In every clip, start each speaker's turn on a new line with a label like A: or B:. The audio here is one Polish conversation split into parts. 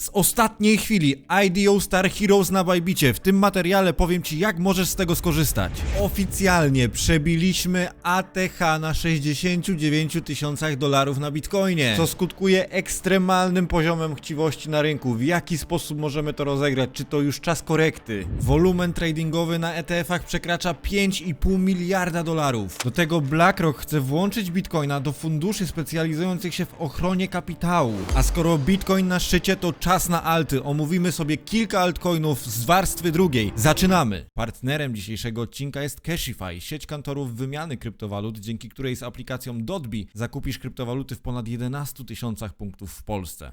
A: Z ostatniej chwili IDO Star Heroes na Bajbicie. W tym materiale powiem Ci, jak możesz z tego skorzystać. Oficjalnie przebiliśmy ATH na 69 tysiącach dolarów na Bitcoinie, co skutkuje ekstremalnym poziomem chciwości na rynku. W jaki sposób możemy to rozegrać? Czy to już czas korekty? Wolumen tradingowy na ETF-ach przekracza 5,5 miliarda dolarów. Do tego BlackRock chce włączyć Bitcoina do funduszy specjalizujących się w ochronie kapitału. A skoro Bitcoin na szczycie, to czas na alty. Omówimy sobie kilka altcoinów z warstwy drugiej. Zaczynamy! Partnerem dzisiejszego odcinka jest Cashify, sieć kantorów wymiany kryptowalut, dzięki której z aplikacją Dotbi zakupisz kryptowaluty w ponad 11 tysiącach punktów w Polsce.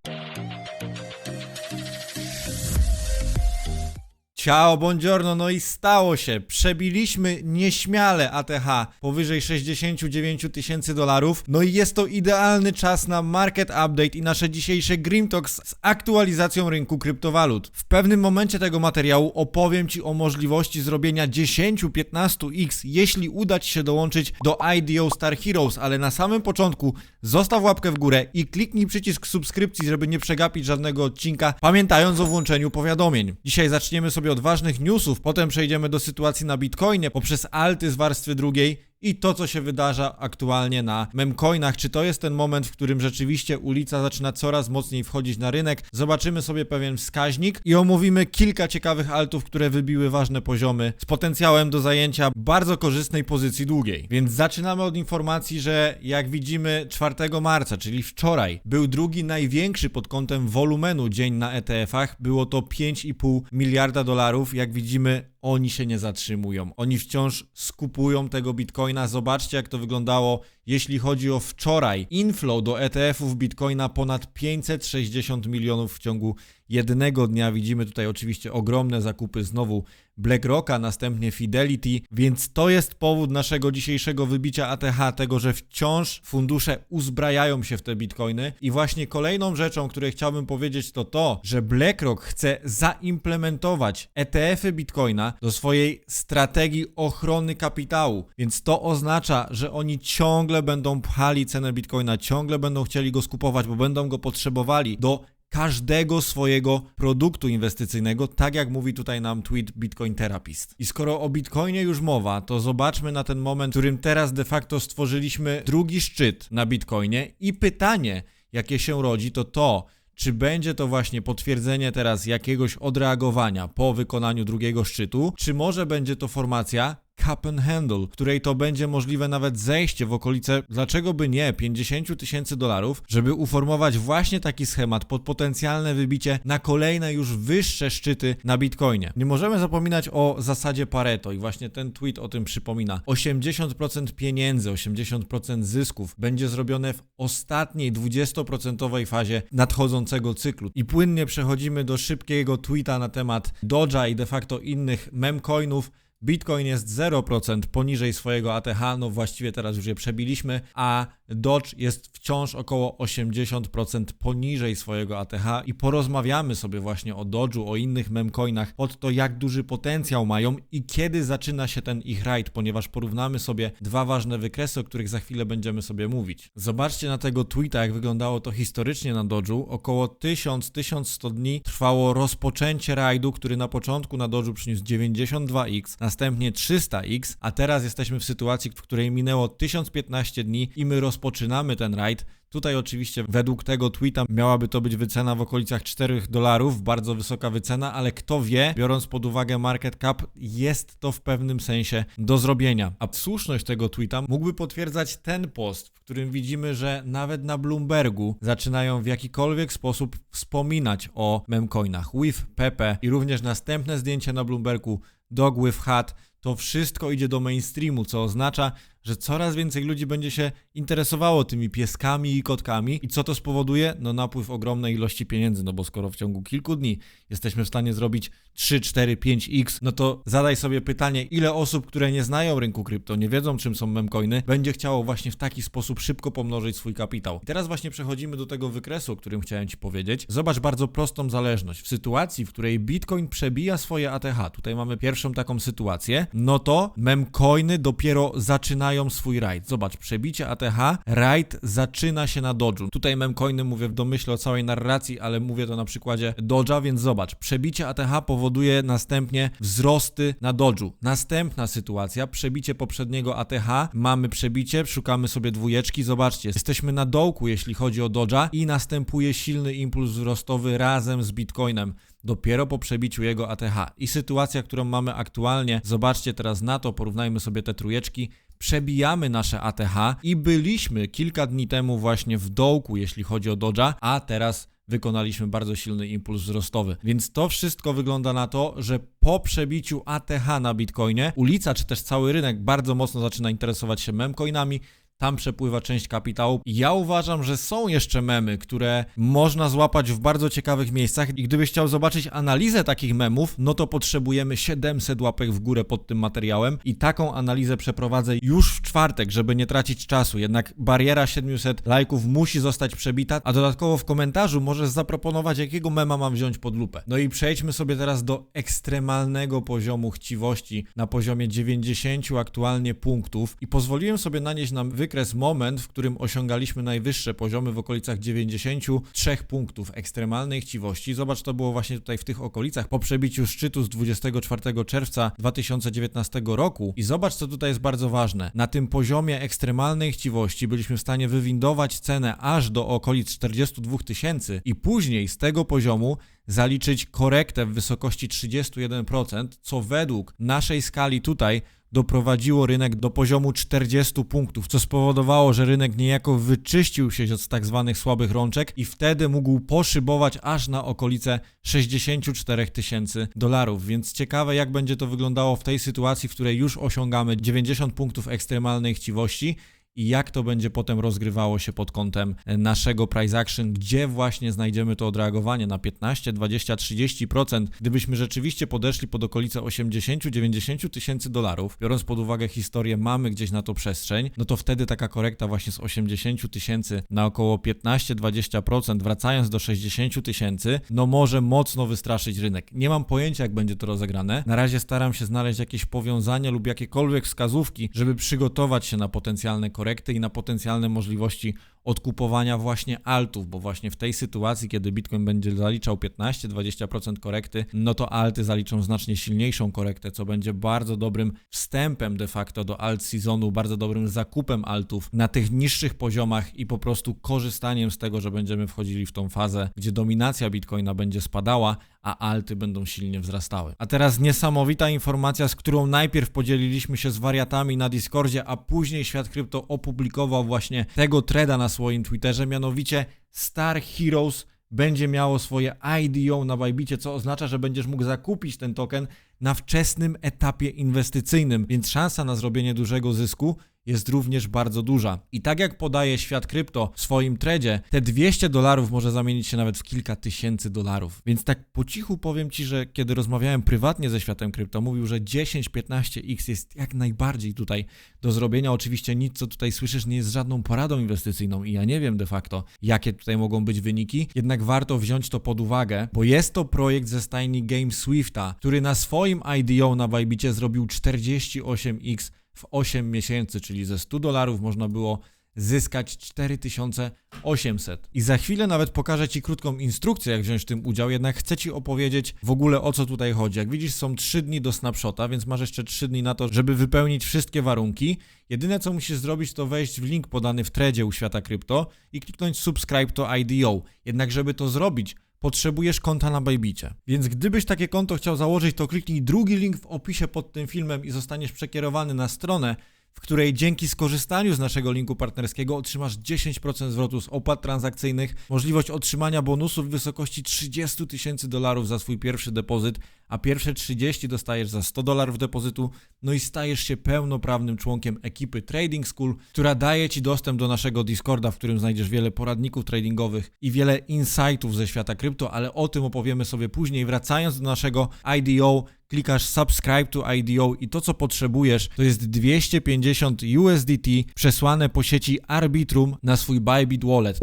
A: Ciao, buongiorno, no i stało się. Przebiliśmy nieśmiale ATH powyżej 69 tysięcy dolarów. No i jest to idealny czas na market update i nasze dzisiejsze Grim Talks z aktualizacją rynku kryptowalut. W pewnym momencie tego materiału opowiem Ci o możliwości zrobienia 10-15x, jeśli uda Ci się dołączyć do IDO Star Heroes, ale na samym początku zostaw łapkę w górę i kliknij przycisk subskrypcji, żeby nie przegapić żadnego odcinka, pamiętając o włączeniu powiadomień. Dzisiaj zaczniemy sobie od ważnych newsów, potem przejdziemy do sytuacji na Bitcoinie. Poprzez alty z warstwy drugiej i to, co się wydarza aktualnie na memcoinach. Czy to jest ten moment, w którym rzeczywiście ulica zaczyna coraz mocniej wchodzić na rynek? Zobaczymy sobie pewien wskaźnik i omówimy kilka ciekawych altów, które wybiły ważne poziomy z potencjałem do zajęcia bardzo korzystnej pozycji długiej. Więc zaczynamy od informacji, że jak widzimy 4 marca, czyli wczoraj, był drugi największy pod kątem wolumenu dzień na ETF-ach. Było to 5,5 miliarda dolarów. Jak widzimy, oni się nie zatrzymują. Oni wciąż skupują tego bitcoina. Zobaczcie, jak to wyglądało, jeśli chodzi o wczoraj. Inflow do ETF-ów bitcoina ponad 560 milionów w ciągu jednego dnia. Widzimy tutaj oczywiście ogromne zakupy znowu BlackRocka, następnie Fidelity, więc to jest powód naszego dzisiejszego wybicia ATH, tego, że wciąż fundusze uzbrajają się w te bitcoiny. I właśnie kolejną rzeczą, której chciałbym powiedzieć, to to, że BlackRock chce zaimplementować ETF-y bitcoina do swojej strategii ochrony kapitału. Więc to oznacza, że oni ciągle będą pchali cenę bitcoina, ciągle będą chcieli go skupować, bo będą go potrzebowali do każdego swojego produktu inwestycyjnego, tak jak mówi tutaj nam tweet Bitcoin Therapist. I skoro o Bitcoinie już mowa, to zobaczmy na ten moment, w którym teraz de facto stworzyliśmy drugi szczyt na Bitcoinie i pytanie, jakie się rodzi, to to, czy będzie to właśnie potwierdzenie teraz jakiegoś odreagowania po wykonaniu drugiego szczytu, czy może będzie to formacja Cup and Handle, której to będzie możliwe nawet zejście w okolice, dlaczego by nie, 50 tysięcy dolarów, żeby uformować właśnie taki schemat pod potencjalne wybicie na kolejne już wyższe szczyty na Bitcoinie. Nie możemy zapominać o zasadzie Pareto i właśnie ten tweet o tym przypomina. 80% pieniędzy, 80% zysków będzie zrobione w ostatniej 20% fazie nadchodzącego cyklu. I płynnie przechodzimy do szybkiego tweeta na temat Doge'a i de facto innych memcoinów, Bitcoin jest 0% poniżej swojego ATH, no właściwie teraz już je przebiliśmy, a Doge jest wciąż około 80% poniżej swojego ATH i porozmawiamy sobie właśnie o Doge'u, o innych memcoinach, pod to jak duży potencjał mają i kiedy zaczyna się ten ich rajd, ponieważ porównamy sobie dwa ważne wykresy, o których za chwilę będziemy sobie mówić. Zobaczcie na tego tweeta, jak wyglądało to historycznie na Doge'u. Około 1000-1100 dni trwało rozpoczęcie rajdu, który na początku na Doge'u przyniósł 92x, następnie 300x, a teraz jesteśmy w sytuacji, w której minęło 1015 dni i my rozpoczynamy ten rajd. Tutaj oczywiście według tego tweeta miałaby to być wycena w okolicach 4 dolarów, bardzo wysoka wycena, ale kto wie, biorąc pod uwagę market cap, jest to w pewnym sensie do zrobienia. A słuszność tego tweeta mógłby potwierdzać ten post, w którym widzimy, że nawet na Bloombergu zaczynają w jakikolwiek sposób wspominać o memcoinach. With Pepe i również następne zdjęcie na Bloombergu Dog with Hat, to wszystko idzie do mainstreamu, co oznacza, że coraz więcej ludzi będzie się interesowało tymi pieskami i kotkami. I co to spowoduje? No napływ ogromnej ilości pieniędzy, no bo skoro w ciągu kilku dni jesteśmy w stanie zrobić 3, 4, 5x, no to zadaj sobie pytanie, ile osób, które nie znają rynku krypto, nie wiedzą czym są memcoiny, będzie chciało właśnie w taki sposób szybko pomnożyć swój kapitał. I teraz właśnie przechodzimy do tego wykresu, o którym chciałem Ci powiedzieć. Zobacz bardzo prostą zależność. W sytuacji, w której Bitcoin przebija swoje ATH, tutaj mamy pierwszą taką sytuację, no to memcoiny dopiero zaczynają swój rajd. Zobacz, przebicie ATH, rajd zaczyna się na Dodge'u. Tutaj memcoiny mówię w domyśle o całej narracji, ale mówię to na przykładzie Dodge'a, więc zobacz, przebicie ATH powoduje następnie wzrosty na Dodge'u. Następna sytuacja, przebicie poprzedniego ATH, mamy przebicie, szukamy sobie dwójeczki, zobaczcie, jesteśmy na dołku, jeśli chodzi o Dodge'a i następuje silny impuls wzrostowy razem z Bitcoinem dopiero po przebiciu jego ATH. I sytuacja, którą mamy aktualnie, zobaczcie teraz na to, porównajmy sobie te trójeczki, przebijamy nasze ATH i byliśmy kilka dni temu właśnie w dołku, jeśli chodzi o Dodge'a, a teraz wykonaliśmy bardzo silny impuls wzrostowy. Więc to wszystko wygląda na to, że po przebiciu ATH na Bitcoinie ulica czy też cały rynek bardzo mocno zaczyna interesować się memcoinami, tam przepływa część kapitału. Ja uważam, że są jeszcze memy, które można złapać w bardzo ciekawych miejscach i gdybyś chciał zobaczyć analizę takich memów, no to potrzebujemy 700 łapek w górę pod tym materiałem i taką analizę przeprowadzę już w czwartek, żeby nie tracić czasu. Jednak bariera 700 lajków musi zostać przebita, a dodatkowo w komentarzu możesz zaproponować, jakiego mema mam wziąć pod lupę. No i przejdźmy sobie teraz do ekstremalnego poziomu chciwości na poziomie 90 aktualnie punktów i pozwoliłem sobie nanieść na wy wykres moment, w którym osiągaliśmy najwyższe poziomy w okolicach 93 punktów ekstremalnej chciwości. Zobacz, to było właśnie tutaj w tych okolicach po przebiciu szczytu z 24 czerwca 2019 roku. I zobacz, co tutaj jest bardzo ważne. Na tym poziomie ekstremalnej chciwości byliśmy w stanie wywindować cenę aż do okolic 42 tysięcy i później z tego poziomu zaliczyć korektę w wysokości 31%, co według naszej skali tutaj doprowadziło rynek do poziomu 40 punktów, co spowodowało, że rynek niejako wyczyścił się z tak zwanych słabych rączek i wtedy mógł poszybować aż na okolice 64 tysięcy dolarów. Więc ciekawe, jak będzie to wyglądało w tej sytuacji, w której już osiągamy 90 punktów ekstremalnej chciwości i jak to będzie potem rozgrywało się pod kątem e, naszego price action, gdzie właśnie znajdziemy to odreagowanie na 15, 20, 30%. Gdybyśmy rzeczywiście podeszli pod okolice 80-90 tysięcy dolarów, biorąc pod uwagę historię, mamy gdzieś na to przestrzeń, no to wtedy taka korekta właśnie z 80 tysięcy na około 15-20%, wracając do 60 tysięcy, no może mocno wystraszyć rynek. Nie mam pojęcia, jak będzie to rozegrane. Na razie staram się znaleźć jakieś powiązania lub jakiekolwiek wskazówki, żeby przygotować się na potencjalne korekty korekty i na potencjalne możliwości odkupowania właśnie altów, bo właśnie w tej sytuacji, kiedy Bitcoin będzie zaliczał 15-20% korekty, no to alty zaliczą znacznie silniejszą korektę, co będzie bardzo dobrym wstępem de facto do alt sezonu, bardzo dobrym zakupem altów na tych niższych poziomach i po prostu korzystaniem z tego, że będziemy wchodzili w tą fazę, gdzie dominacja Bitcoina będzie spadała, a alty będą silnie wzrastały. A teraz niesamowita informacja, z którą najpierw podzieliliśmy się z wariatami na Discordzie, a później świat krypto opublikował właśnie tego treda na swoim Twitterze, mianowicie Star Heroes będzie miało swoje IDO na Bybicie, co oznacza, że będziesz mógł zakupić ten token na wczesnym etapie inwestycyjnym, więc szansa na zrobienie dużego zysku jest również bardzo duża. I tak jak podaje świat krypto w swoim tradzie, te 200 dolarów może zamienić się nawet w kilka tysięcy dolarów. Więc tak po cichu powiem Ci, że kiedy rozmawiałem prywatnie ze światem krypto, mówił, że 10-15x jest jak najbardziej tutaj do zrobienia. Oczywiście nic, co tutaj słyszysz, nie jest żadną poradą inwestycyjną i ja nie wiem de facto, jakie tutaj mogą być wyniki, jednak warto wziąć to pod uwagę, bo jest to projekt ze stajni Game Swifta, który na swoim IDO na Bybicie zrobił 48x w 8 miesięcy, czyli ze 100 dolarów można było zyskać 4800. I za chwilę nawet pokażę Ci krótką instrukcję, jak wziąć w tym udział, jednak chcę Ci opowiedzieć w ogóle o co tutaj chodzi. Jak widzisz, są 3 dni do snapshota, więc masz jeszcze 3 dni na to, żeby wypełnić wszystkie warunki. Jedyne co musisz zrobić, to wejść w link podany w tredzie u świata krypto i kliknąć subscribe to IDO. Jednak żeby to zrobić, potrzebujesz konta na Bajbicie. Więc gdybyś takie konto chciał założyć, to kliknij drugi link w opisie pod tym filmem i zostaniesz przekierowany na stronę, w której dzięki skorzystaniu z naszego linku partnerskiego otrzymasz 10% zwrotu z opłat transakcyjnych, możliwość otrzymania bonusu w wysokości 30 tysięcy dolarów za swój pierwszy depozyt, a pierwsze 30 dostajesz za 100 dolarów depozytu, no i stajesz się pełnoprawnym członkiem ekipy Trading School, która daje Ci dostęp do naszego Discorda, w którym znajdziesz wiele poradników tradingowych i wiele insightów ze świata krypto, ale o tym opowiemy sobie później. Wracając do naszego IDO, klikasz subscribe to IDO i to co potrzebujesz to jest 250 USDT przesłane po sieci Arbitrum na swój Bybit Wallet.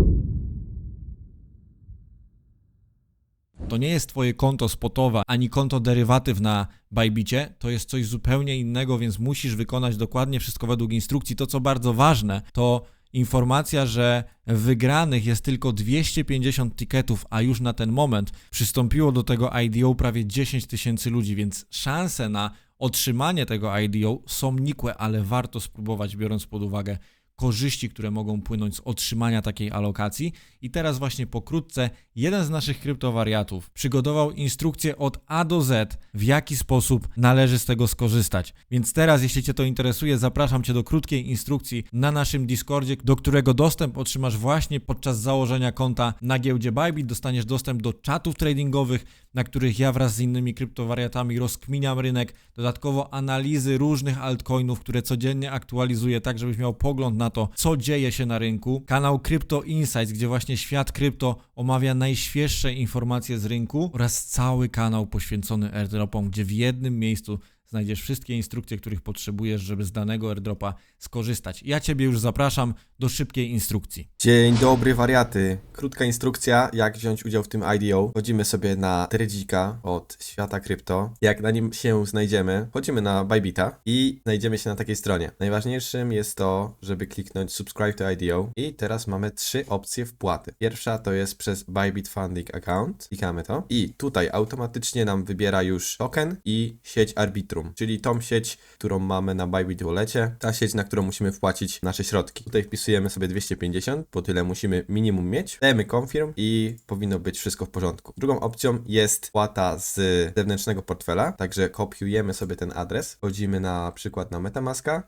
A: To nie jest twoje konto spotowe, ani konto derywatyw na Bybicie, to jest coś zupełnie innego, więc musisz wykonać dokładnie wszystko według instrukcji. To, co bardzo ważne, to informacja, że wygranych jest tylko 250 tiketów, a już na ten moment przystąpiło do tego IDO prawie 10 tysięcy ludzi, więc szanse na otrzymanie tego IDO są nikłe, ale warto spróbować, biorąc pod uwagę korzyści, które mogą płynąć z otrzymania takiej alokacji. I teraz właśnie pokrótce jeden z naszych kryptowariatów przygotował instrukcję od A do Z, w jaki sposób należy z tego skorzystać. Więc teraz, jeśli Cię to interesuje, zapraszam Cię do krótkiej instrukcji na naszym Discordzie, do którego dostęp otrzymasz właśnie podczas założenia konta na giełdzie Bybit. Dostaniesz dostęp do czatów tradingowych, na których ja wraz z innymi kryptowariatami rozkminiam rynek, dodatkowo analizy różnych altcoinów, które codziennie aktualizuję, tak żebyś miał pogląd na to, co dzieje się na rynku. Kanał Crypto Insights, gdzie właśnie świat krypto omawia najświeższe informacje z rynku oraz cały kanał poświęcony airdropom, gdzie w jednym miejscu znajdziesz wszystkie instrukcje, których potrzebujesz, żeby z danego airdropa skorzystać. Ja Ciebie już zapraszam do szybkiej instrukcji.
B: Dzień dobry wariaty. Krótka instrukcja, jak wziąć udział w tym IDO. Chodzimy sobie na Tredzika od świata krypto. Jak na nim się znajdziemy, chodzimy na Bybita i znajdziemy się na takiej stronie. Najważniejszym jest to, żeby kliknąć subscribe to IDO i teraz mamy trzy opcje wpłaty. Pierwsza to jest przez Bybit Funding Account. Klikamy to i tutaj automatycznie nam wybiera już token i sieć Arbitrum, czyli tą sieć, którą mamy na Bybit Wallecie. Ta sieć, na którą musimy wpłacić nasze środki. Tutaj wpisujemy sobie 250, bo tyle musimy minimum mieć. Dajemy confirm i powinno być wszystko w porządku. Drugą opcją jest płata z zewnętrznego portfela, także kopiujemy sobie ten adres, wchodzimy na przykład na Metamaska,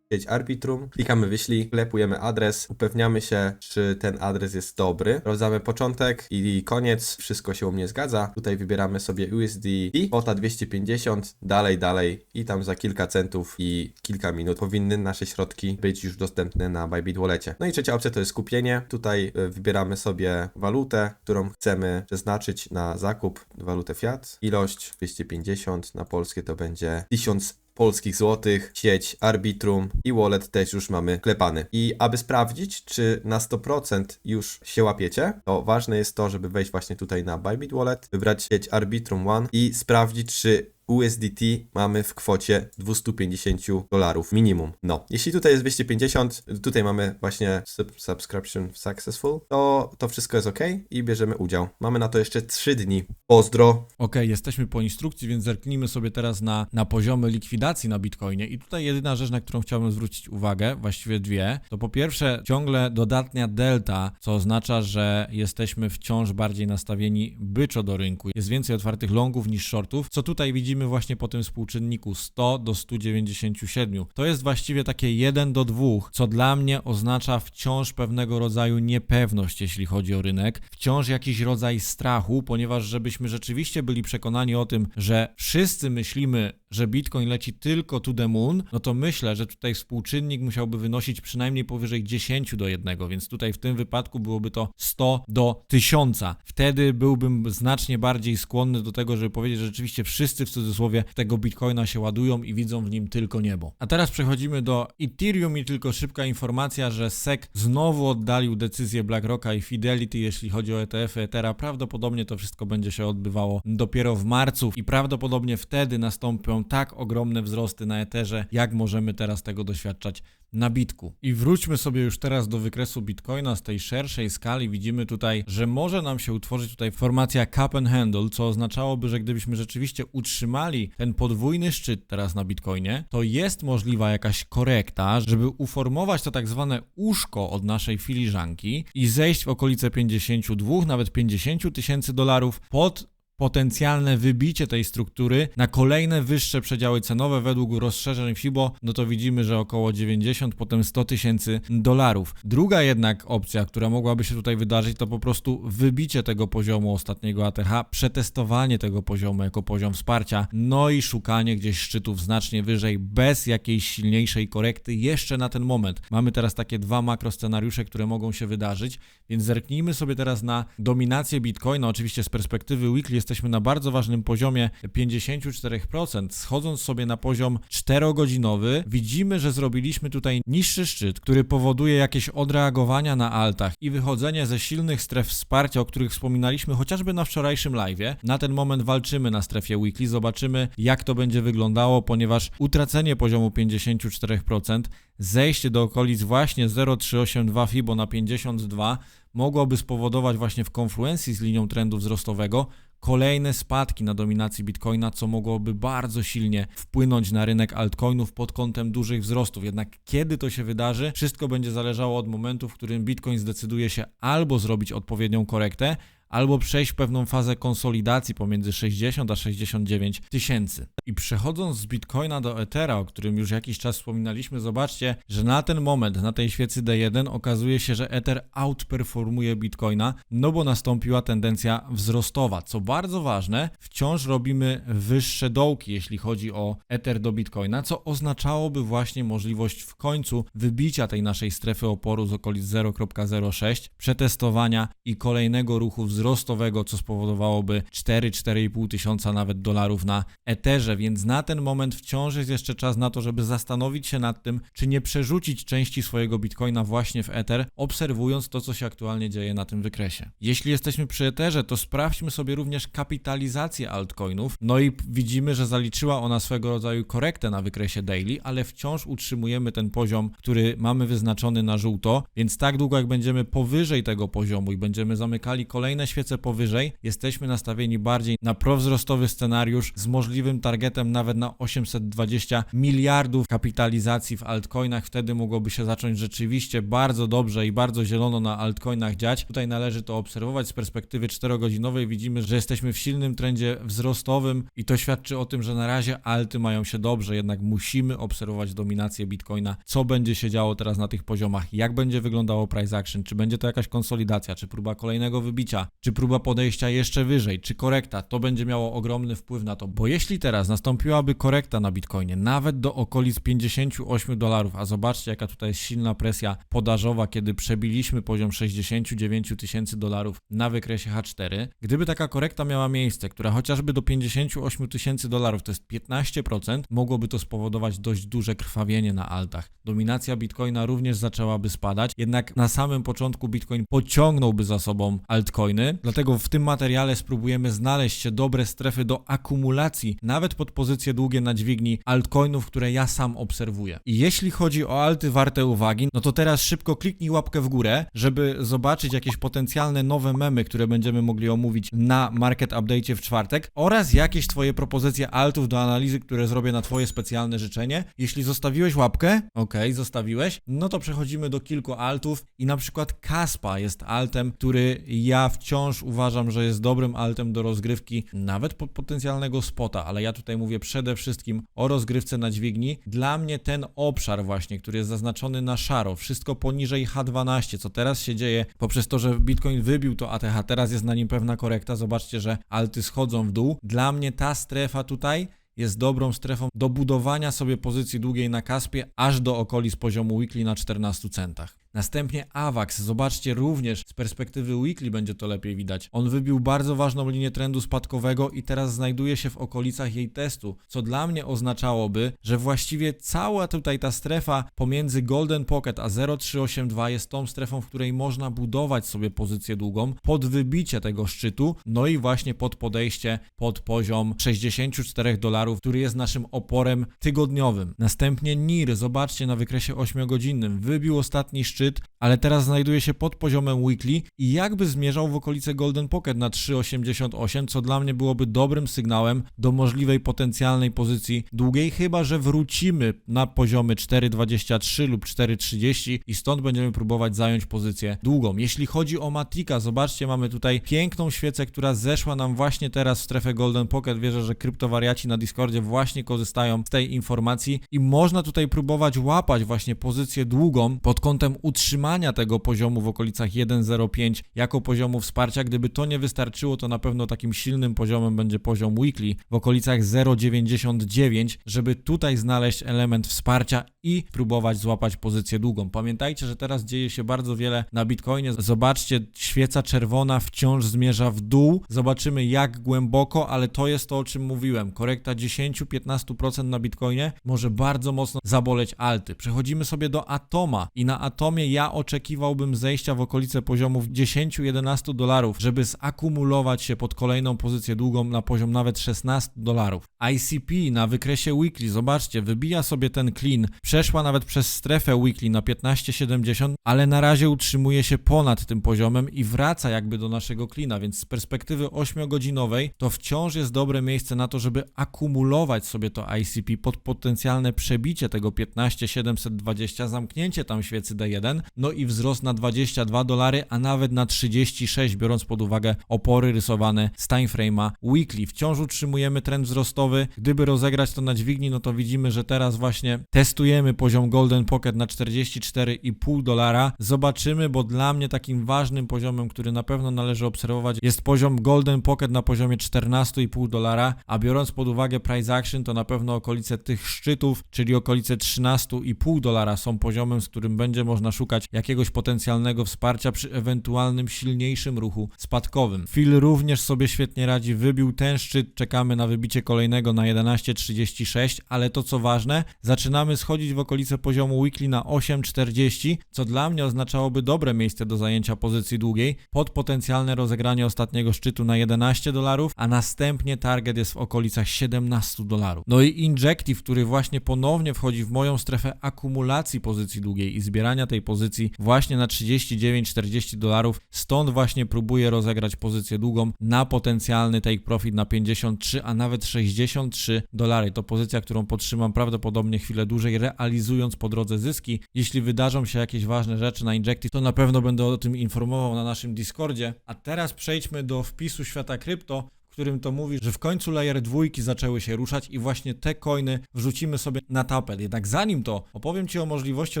B: sieć Arbitrum, klikamy wyślij, wlepujemy adres, upewniamy się, czy ten adres jest dobry, sprawdzamy początek i koniec, wszystko się u mnie zgadza. Tutaj wybieramy sobie USD i kwota 250, dalej, dalej i tam za kilka centów i kilka minut powinny nasze środki być już dostępne na Bybit Wallecie. No i trzecia opcja to jest kupienie. Tutaj y, wybieramy sobie walutę, którą chcemy przeznaczyć na zakup, walutę fiat. Ilość 250, na polskie to będzie 1000 polskich złotych, sieć Arbitrum i wallet też już mamy klepany. I aby sprawdzić, czy na 100% już się łapiecie, to ważne jest to, żeby wejść właśnie tutaj na Bybit Wallet, wybrać sieć Arbitrum One i sprawdzić, czy USDT mamy w kwocie 250 dolarów minimum. No, jeśli tutaj jest 250, tutaj mamy właśnie sub subscription successful, to to wszystko jest ok i bierzemy udział. Mamy na to jeszcze 3 dni. Pozdro!
A: Ok, jesteśmy po instrukcji, więc zerknijmy sobie teraz na, na poziomy likwidacji na Bitcoinie. I tutaj jedyna rzecz, na którą chciałbym zwrócić uwagę, właściwie dwie, to po pierwsze ciągle dodatnia delta, co oznacza, że jesteśmy wciąż bardziej nastawieni byczo do rynku. Jest więcej otwartych longów niż shortów, co tutaj widzimy właśnie po tym współczynniku 100 do 197. To jest właściwie takie 1 do 2, co dla mnie oznacza wciąż pewnego rodzaju niepewność, jeśli chodzi o rynek, wciąż jakiś rodzaj strachu, ponieważ żebyśmy rzeczywiście byli przekonani o tym, że wszyscy myślimy, że Bitcoin leci tylko to the moon, no to myślę, że tutaj współczynnik musiałby wynosić przynajmniej powyżej 10 do 1, więc tutaj w tym wypadku byłoby to 100 do 1000. Wtedy byłbym znacznie bardziej skłonny do tego, żeby powiedzieć, że rzeczywiście wszyscy w cudzysłowie tego Bitcoina się ładują i widzą w nim tylko niebo. A teraz przechodzimy do Ethereum i tylko szybka informacja, że SEC znowu oddalił decyzję BlackRocka i Fidelity, jeśli chodzi o ETF-y Ethera. Prawdopodobnie to wszystko będzie się odbywało dopiero w marcu i prawdopodobnie wtedy nastąpią tak ogromne wzrosty na Etherze, jak możemy teraz tego doświadczać na Bitku. I wróćmy sobie już teraz do wykresu Bitcoina z tej szerszej skali. Widzimy tutaj, że może nam się utworzyć tutaj formacja cup and handle, co oznaczałoby, że gdybyśmy rzeczywiście utrzymali ten podwójny szczyt teraz na Bitcoinie, to jest możliwa jakaś korekta, żeby uformować to tak zwane uszko od naszej filiżanki i zejść w okolice 52, nawet 50 tysięcy dolarów pod potencjalne wybicie tej struktury na kolejne wyższe przedziały cenowe według rozszerzeń FIBO, no to widzimy, że około 90, potem 100 tysięcy dolarów. Druga jednak opcja, która mogłaby się tutaj wydarzyć, to po prostu wybicie tego poziomu ostatniego ATH, przetestowanie tego poziomu jako poziom wsparcia, no i szukanie gdzieś szczytów znacznie wyżej, bez jakiejś silniejszej korekty jeszcze na ten moment. Mamy teraz takie dwa makroscenariusze, które mogą się wydarzyć, więc zerknijmy sobie teraz na dominację Bitcoina, oczywiście z perspektywy weekly jest jesteśmy na bardzo ważnym poziomie 54%, schodząc sobie na poziom 4-godzinowy, widzimy, że zrobiliśmy tutaj niższy szczyt, który powoduje jakieś odreagowania na altach i wychodzenie ze silnych stref wsparcia, o których wspominaliśmy chociażby na wczorajszym live'ie. Na ten moment walczymy na strefie weekly, zobaczymy jak to będzie wyglądało, ponieważ utracenie poziomu 54%, zejście do okolic właśnie 0,382 FIBO na 52 mogłoby spowodować właśnie w konfluencji z linią trendu wzrostowego kolejne spadki na dominacji Bitcoina, co mogłoby bardzo silnie wpłynąć na rynek altcoinów pod kątem dużych wzrostów. Jednak kiedy to się wydarzy, wszystko będzie zależało od momentu, w którym Bitcoin zdecyduje się albo zrobić odpowiednią korektę, albo przejść pewną fazę konsolidacji pomiędzy 60 a 69 tysięcy. I przechodząc z Bitcoina do Ethera, o którym już jakiś czas wspominaliśmy, zobaczcie, że na ten moment, na tej świecy D1 okazuje się, że Ether outperformuje Bitcoina, no bo nastąpiła tendencja wzrostowa. Co bardzo ważne, wciąż robimy wyższe dołki, jeśli chodzi o Ether do Bitcoina, co oznaczałoby właśnie możliwość w końcu wybicia tej naszej strefy oporu z okolic 0.06, przetestowania i kolejnego ruchu wzrostowego, co spowodowałoby 4-4,5 tysiąca nawet dolarów na Etherze, więc na ten moment wciąż jest jeszcze czas na to, żeby zastanowić się nad tym, czy nie przerzucić części swojego Bitcoina właśnie w Ether, obserwując to, co się aktualnie dzieje na tym wykresie. Jeśli jesteśmy przy Etherze, to sprawdźmy sobie również kapitalizację altcoinów, no i widzimy, że zaliczyła ona swego rodzaju korektę na wykresie daily, ale wciąż utrzymujemy ten poziom, który mamy wyznaczony na żółto, więc tak długo jak będziemy powyżej tego poziomu i będziemy zamykali kolejne świece powyżej, jesteśmy nastawieni bardziej na prowzrostowy scenariusz z możliwym targetem nawet na 820 miliardów kapitalizacji w altcoinach. Wtedy mogłoby się zacząć rzeczywiście bardzo dobrze i bardzo zielono na altcoinach dziać. Tutaj należy to obserwować z perspektywy 4-godzinowej. Widzimy, że jesteśmy w silnym trendzie wzrostowym i to świadczy o tym, że na razie alty mają się dobrze, jednak musimy obserwować dominację Bitcoina. Co będzie się działo teraz na tych poziomach? Jak będzie wyglądało price action? Czy będzie to jakaś konsolidacja? Czy próba kolejnego wybicia? Czy próba podejścia jeszcze wyżej? Czy korekta? To będzie miało ogromny wpływ na to, bo jeśli teraz nastąpiłaby korekta na Bitcoinie, nawet do okolic 58 dolarów, a zobaczcie jaka tutaj jest silna presja podażowa, kiedy przebiliśmy poziom 69 tysięcy dolarów na wykresie H4. Gdyby taka korekta miała miejsce, która chociażby do 58 tysięcy dolarów, to jest 15%, mogłoby to spowodować dość duże krwawienie na altach. Dominacja Bitcoina również zaczęłaby spadać, jednak na samym początku Bitcoin pociągnąłby za sobą altcoiny, dlatego w tym materiale spróbujemy znaleźć dobre strefy do akumulacji, nawet pod pozycje długie na dźwigni altcoinów, które ja sam obserwuję. I jeśli chodzi o alty warte uwagi, no to teraz szybko kliknij łapkę w górę, żeby zobaczyć jakieś potencjalne nowe memy, które będziemy mogli omówić na Market Update w czwartek oraz jakieś Twoje propozycje altów do analizy, które zrobię na Twoje specjalne życzenie. Jeśli zostawiłeś łapkę, ok, zostawiłeś, no to przechodzimy do kilku altów i na przykład Kaspa jest altem, który ja wciąż uważam, że jest dobrym altem do rozgrywki, nawet pod potencjalnego spota, ale ja tutaj mówię przede wszystkim o rozgrywce na dźwigni. Dla mnie ten obszar właśnie, który jest zaznaczony na szaro, wszystko poniżej H12, co teraz się dzieje poprzez to, że Bitcoin wybił to ATH, teraz jest na nim pewna korekta, zobaczcie, że alty schodzą w dół. Dla mnie ta strefa tutaj jest dobrą strefą do budowania sobie pozycji długiej na Kaspie aż do okolic poziomu weekly na 14 centach. Następnie AVAX, zobaczcie również z perspektywy weekly będzie to lepiej widać. On wybił bardzo ważną linię trendu spadkowego i teraz znajduje się w okolicach jej testu, co dla mnie oznaczałoby, że właściwie cała tutaj ta strefa pomiędzy Golden Pocket a 0382 jest tą strefą, w której można budować sobie pozycję długą pod wybicie tego szczytu, no i właśnie pod podejście pod poziom 64 dolarów, który jest naszym oporem tygodniowym. Następnie NIR, zobaczcie na wykresie 8-godzinnym, wybił ostatni szczyt, ale teraz znajduje się pod poziomem weekly i jakby zmierzał w okolice Golden Pocket na 3,88, co dla mnie byłoby dobrym sygnałem do możliwej potencjalnej pozycji długiej, chyba że wrócimy na poziomy 4,23 lub 4,30 i stąd będziemy próbować zająć pozycję długą. Jeśli chodzi o Matika, zobaczcie, mamy tutaj piękną świecę, która zeszła nam właśnie teraz w strefę Golden Pocket. Wierzę, że kryptowariaci na Discordzie właśnie korzystają z tej informacji i można tutaj próbować łapać właśnie pozycję długą pod kątem utrzymania tego poziomu w okolicach 1.05 jako poziomu wsparcia. Gdyby to nie wystarczyło, to na pewno takim silnym poziomem będzie poziom weekly w okolicach 0,99, żeby tutaj znaleźć element wsparcia i próbować złapać pozycję długą. Pamiętajcie, że teraz dzieje się bardzo wiele na Bitcoinie. Zobaczcie, świeca czerwona wciąż zmierza w dół. Zobaczymy jak głęboko, ale to jest to, o czym mówiłem. Korekta 10-15% na Bitcoinie może bardzo mocno zaboleć alty. Przechodzimy sobie do Atoma i na Atomie ja oczekiwałbym zejścia w okolice poziomów 10-11 dolarów, żeby zakumulować się pod kolejną pozycję długą na poziom nawet 16 dolarów. ICP na wykresie weekly, zobaczcie, wybija sobie ten clean, przeszła nawet przez strefę weekly na 15,70, ale na razie utrzymuje się ponad tym poziomem i wraca jakby do naszego cleana, więc z perspektywy 8-godzinowej to wciąż jest dobre miejsce na to, żeby akumulować sobie to ICP pod potencjalne przebicie tego 15,720, zamknięcie tam świecy D1, no i wzrost na 22 dolary, a nawet na 36, biorąc pod uwagę opory rysowane z timeframe'a weekly. Wciąż utrzymujemy trend wzrostowy. Gdyby rozegrać to na dźwigni, no to widzimy, że teraz właśnie testujemy poziom Golden Pocket na 44,5 dolara. Zobaczymy, bo dla mnie takim ważnym poziomem, który na pewno należy obserwować, jest poziom Golden Pocket na poziomie 14,5 dolara, a biorąc pod uwagę price action, to na pewno okolice tych szczytów, czyli okolice 13,5 dolara są poziomem, z którym będzie można szukać jakiegoś potencjalnego wsparcia przy ewentualnym silniejszym ruchu spadkowym. Phil również sobie świetnie radzi, wybił ten szczyt, czekamy na wybicie kolejnego na 11,36, ale to co ważne, zaczynamy schodzić w okolice poziomu weekly na 8,40, co dla mnie oznaczałoby dobre miejsce do zajęcia pozycji długiej pod potencjalne rozegranie ostatniego szczytu na 11 dolarów, a następnie target jest w okolicach 17 dolarów. No i Injective, który właśnie ponownie wchodzi w moją strefę akumulacji pozycji długiej i zbierania tej pozycji właśnie na 39-40 dolarów, stąd właśnie próbuję rozegrać pozycję długą na potencjalny take profit na 53, a nawet 63 dolary. To pozycja, którą podtrzymam prawdopodobnie chwilę dłużej, realizując po drodze zyski. Jeśli wydarzą się jakieś ważne rzeczy na Injective, to na pewno będę o tym informował na naszym Discordzie. A teraz przejdźmy do wpisu świata krypto, którym to mówi, że w końcu layer dwójki zaczęły się ruszać i właśnie te coiny wrzucimy sobie na tapet. Jednak zanim to, opowiem Ci o możliwości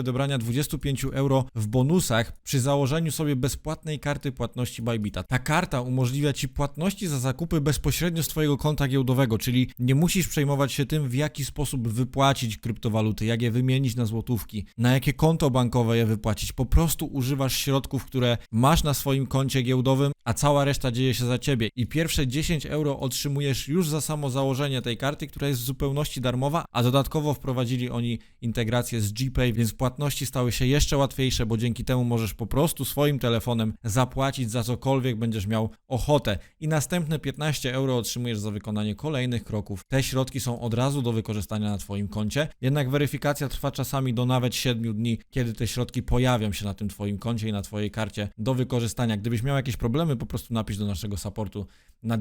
A: odebrania 25 euro w bonusach przy założeniu sobie bezpłatnej karty płatności Bybita. Ta karta umożliwia Ci płatności za zakupy bezpośrednio z Twojego konta giełdowego, czyli nie musisz przejmować się tym, w jaki sposób wypłacić kryptowaluty, jak je wymienić na złotówki, na jakie konto bankowe je wypłacić. Po prostu używasz środków, które masz na swoim koncie giełdowym, a cała reszta dzieje się za Ciebie. I pierwsze 10 euro otrzymujesz już za samo założenie tej karty, która jest w zupełności darmowa, a dodatkowo wprowadzili oni integrację z GPay, więc płatności stały się jeszcze łatwiejsze, bo dzięki temu możesz po prostu swoim telefonem zapłacić za cokolwiek będziesz miał ochotę. I następne 15 euro otrzymujesz za wykonanie kolejnych kroków. Te środki są od razu do wykorzystania na Twoim koncie, jednak weryfikacja trwa czasami do nawet 7 dni, kiedy te środki pojawią się na tym Twoim koncie i na Twojej karcie do wykorzystania. Gdybyś miał jakieś problemy, po prostu napisz do naszego supportu na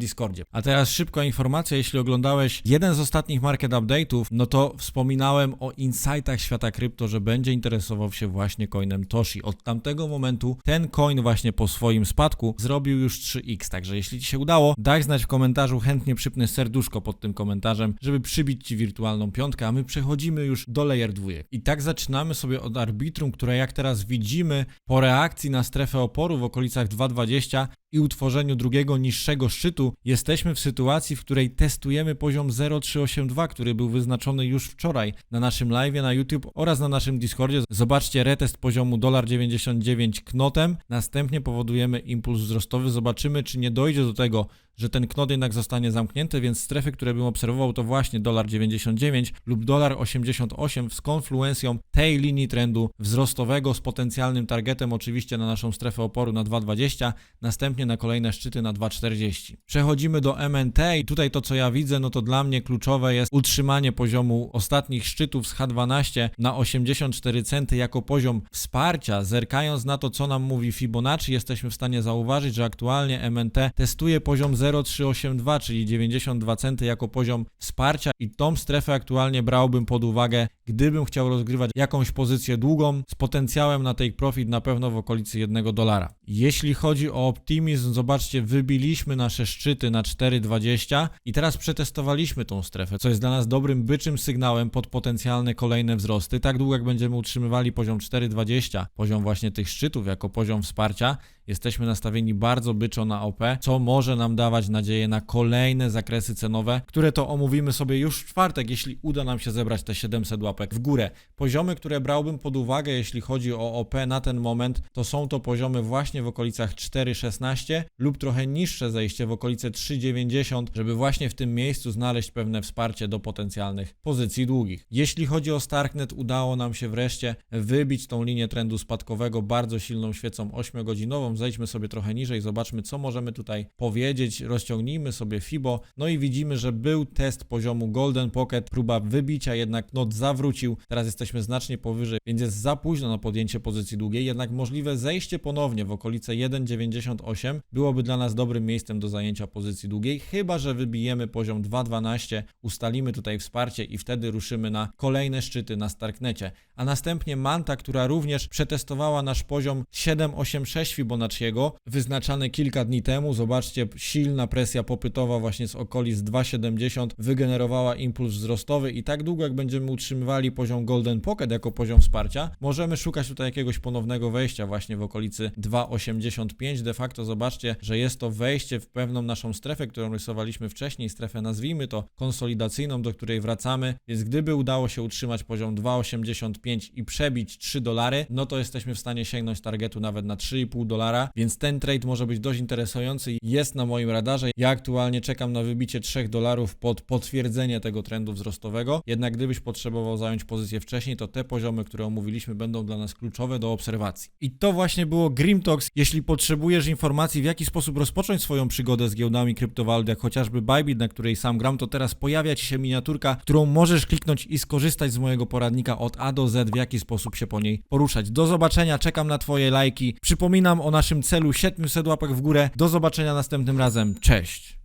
A: A teraz szybka informacja, jeśli oglądałeś jeden z ostatnich market update'ów, no to wspominałem o insightach świata krypto, że będzie interesował się właśnie coinem Toshi. Od tamtego momentu ten coin właśnie po swoim spadku zrobił już 3x, także jeśli Ci się udało, daj znać w komentarzu, chętnie przypnę serduszko pod tym komentarzem, żeby przybić Ci wirtualną piątkę, a my przechodzimy już do layer 2. I tak zaczynamy sobie od arbitrum, które jak teraz widzimy po reakcji na strefę oporu w okolicach 2.20 i utworzeniu drugiego niższego szczytu, jesteśmy w sytuacji, w której testujemy poziom 0382, który był wyznaczony już wczoraj na naszym live na YouTube oraz na naszym Discordzie. Zobaczcie retest poziomu 1,99 knotem. Następnie powodujemy impuls wzrostowy. Zobaczymy, czy nie dojdzie do tego, że ten knot jednak zostanie zamknięty, więc strefy, które bym obserwował, to właśnie 1,99 lub 88 z konfluencją tej linii trendu wzrostowego z potencjalnym targetem oczywiście na naszą strefę oporu na 2,20, następnie na kolejne szczyty na 2,40. Przechodzimy do MNT i tutaj to co ja widzę, no to dla mnie kluczowe jest utrzymanie poziomu ostatnich szczytów z H12 na 84 centy jako poziom wsparcia. Zerkając na to, co nam mówi Fibonacci, jesteśmy w stanie zauważyć, że aktualnie MNT testuje poziom 0,382, czyli 92 centy jako poziom wsparcia i tą strefę aktualnie brałbym pod uwagę, gdybym chciał rozgrywać jakąś pozycję długą z potencjałem na take profit na pewno w okolicy 1 dolara. Jeśli chodzi o optimizm, zobaczcie, wybiliśmy nasze szczyty na 4,20 i teraz przetestowaliśmy tą strefę, co jest dla nas dobrym byczym sygnałem pod potencjalne kolejne wzrosty. Tak długo jak będziemy utrzymywali poziom 4,20, poziom właśnie tych szczytów jako poziom wsparcia, jesteśmy nastawieni bardzo byczo na OP, co może nam dawać nadzieję na kolejne zakresy cenowe, które to omówimy sobie już w czwartek, jeśli uda nam się zebrać te 700 łapek w górę. Poziomy, które brałbym pod uwagę, jeśli chodzi o OP na ten moment, to są to poziomy właśnie w okolicach 4,16 lub trochę niższe zejście w okolice 3,90, żeby właśnie w tym miejscu znaleźć pewne wsparcie do potencjalnych pozycji długich. Jeśli chodzi o Starknet, udało nam się wreszcie wybić tą linię trendu spadkowego bardzo silną świecą 8-godzinową. Zejdźmy sobie trochę niżej, zobaczmy co możemy tutaj powiedzieć, rozciągnijmy sobie FIBO, no i widzimy, że był test poziomu Golden Pocket, próba wybicia, jednak not zawrócił, teraz jesteśmy znacznie powyżej, więc jest za późno na podjęcie pozycji długiej, jednak możliwe zejście ponownie w okolice 1,98 byłoby dla nas dobrym miejscem do zajęcia pozycji długiej, chyba że wybijemy poziom 2,12, ustalimy tutaj wsparcie i wtedy ruszymy na kolejne szczyty na Starknecie. A następnie Manta, która również przetestowała nasz poziom 7,86 Fibonacciego, wyznaczany kilka dni temu. Zobaczcie, silna presja popytowa właśnie z okolic 2,70 wygenerowała impuls wzrostowy i tak długo jak będziemy utrzymywali poziom Golden Pocket jako poziom wsparcia, możemy szukać tutaj jakiegoś ponownego wejścia właśnie w okolicy 2,85. De facto zobaczcie, że jest to wejście w pewną naszą strefę, którą rysowaliśmy wcześniej, strefę nazwijmy to konsolidacyjną, do której wracamy, więc gdyby udało się utrzymać poziom 2,85 i przebić 3 dolary, no to jesteśmy w stanie sięgnąć targetu nawet na 3,5 dolara, więc ten trade może być dość interesujący jest na moim radarze. Ja aktualnie czekam na wybicie 3 dolarów pod potwierdzenie tego trendu wzrostowego, jednak gdybyś potrzebował zająć pozycję wcześniej, to te poziomy, które omówiliśmy, będą dla nas kluczowe do obserwacji. I to właśnie było Grim Talks. Jeśli potrzebujesz informacji, w jaki sposób rozpocząć swoją przygodę z giełdami kryptowalut, jak chociażby Bybit, na której sam gram, to teraz pojawia Ci się miniaturka, którą możesz kliknąć i skorzystać z mojego poradnika od A do Z, w jaki sposób się po niej poruszać. Do zobaczenia, czekam na Twoje lajki. Przypominam o naszym celu 700 łapek w górę. Do zobaczenia następnym razem. Cześć!